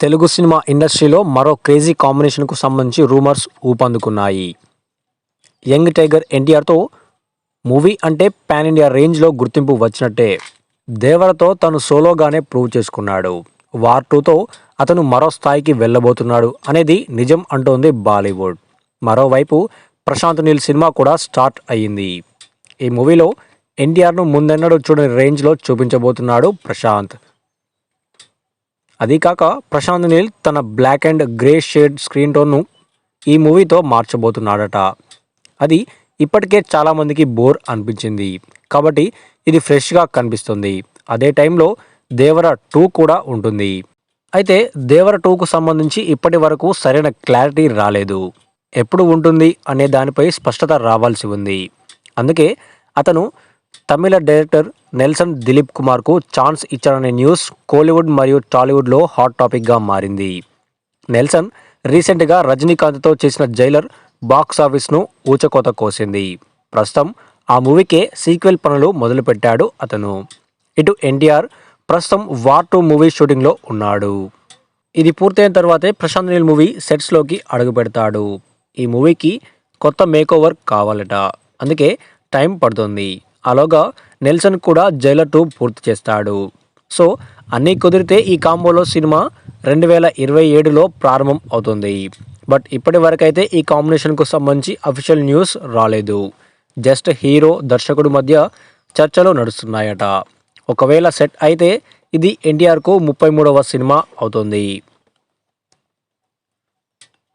Telugu cinema ఇండస్ట్రీలో మరో crazy కాంబినేషన్కు సంబంధించి రూమర్స్ ఊపందుకున్నాయి. యంగ్ టైగర్ ఎన్టీఆర్తో మూవీ అంటే పాన్ ఇండియా రేంజ్లో గుర్తింపు వచ్చినట్టే. దేవరతో తను సోలోగానే ప్రూవ్ చేసుకున్నాడు. వార్ టూతో అతను మరో స్థాయికి వెళ్ళబోతున్నాడు అనేది నిజం అంటోంది బాలీవుడ్. మరోవైపు ప్రశాంత్ నీల్ సినిమా కూడా స్టార్ట్ అయ్యింది. ఈ మూవీలో ఎన్టీఆర్ను ముందెన్నడూ చూడని రేంజ్లో చూపించబోతున్నాడు ప్రశాంత్. అదీ కాక ప్రశాంత్ నీల్ తన black and grey shade screen టోన్ను ఈ మూవీతో మార్చబోతున్నాడట. అది ఇప్పటికే చాలామందికి బోర్ అనిపించింది. కాబట్టి ఇది ఫ్రెష్గా కనిపిస్తుంది. అదే టైంలో దేవర టూ కూడా ఉంటుంది. అయితే దేవర టూకు సంబంధించి ఇప్పటి వరకు సరైన క్లారిటీ రాలేదు. ఎప్పుడు ఉంటుంది అనే దానిపై స్పష్టత రావాల్సి ఉంది. అందుకే అతను తమిళ డైరెక్టర్ నెల్సన్ దిలీప్ కుమార్కు ఛాన్స్ ఇచ్చారనే న్యూస్ కోలీవుడ్ మరియు టాలీవుడ్లో హాట్ టాపిక్గా మారింది. నెల్సన్ రీసెంట్గా రజనీకాంత్తో చేసిన జైలర్ బాక్స్ ఆఫీస్ను ఊచకోత కోసింది. ప్రస్తుతం ఆ మూవీకే సీక్వెల్ పనులు మొదలుపెట్టాడు అతను. ఇటు ఎన్టీఆర్ ప్రస్తుతం వార్ టూ మూవీ షూటింగ్లో ఉన్నాడు. ఇది పూర్తయిన తర్వాతే ప్రశాంత్ నీల్ మూవీ సెట్స్లోకి అడుగు పెడతాడు. ఈ మూవీకి కొత్త మేకోవర్ కావాలట. అందుకే టైం పడుతుంది. అలాగా నెల్సన్ కూడా జైలర్ టూ పూర్తి చేస్తాడు. సో అన్నీ కుదిరితే ఈ కాంబోలో సినిమా రెండు వేల ఇరవై ఏడులో ప్రారంభం అవుతుంది. బట్ ఇప్పటి వరకైతే ఈ కాంబినేషన్కు సంబంధించి అఫీషియల్ న్యూస్ రాలేదు. జస్ట్ హీరో దర్శకుడు మధ్య చర్చలు నడుస్తున్నాయట. ఒకవేళ సెట్ అయితే ఇది ఎన్టీఆర్కు ముప్పై మూడవ సినిమా అవుతుంది.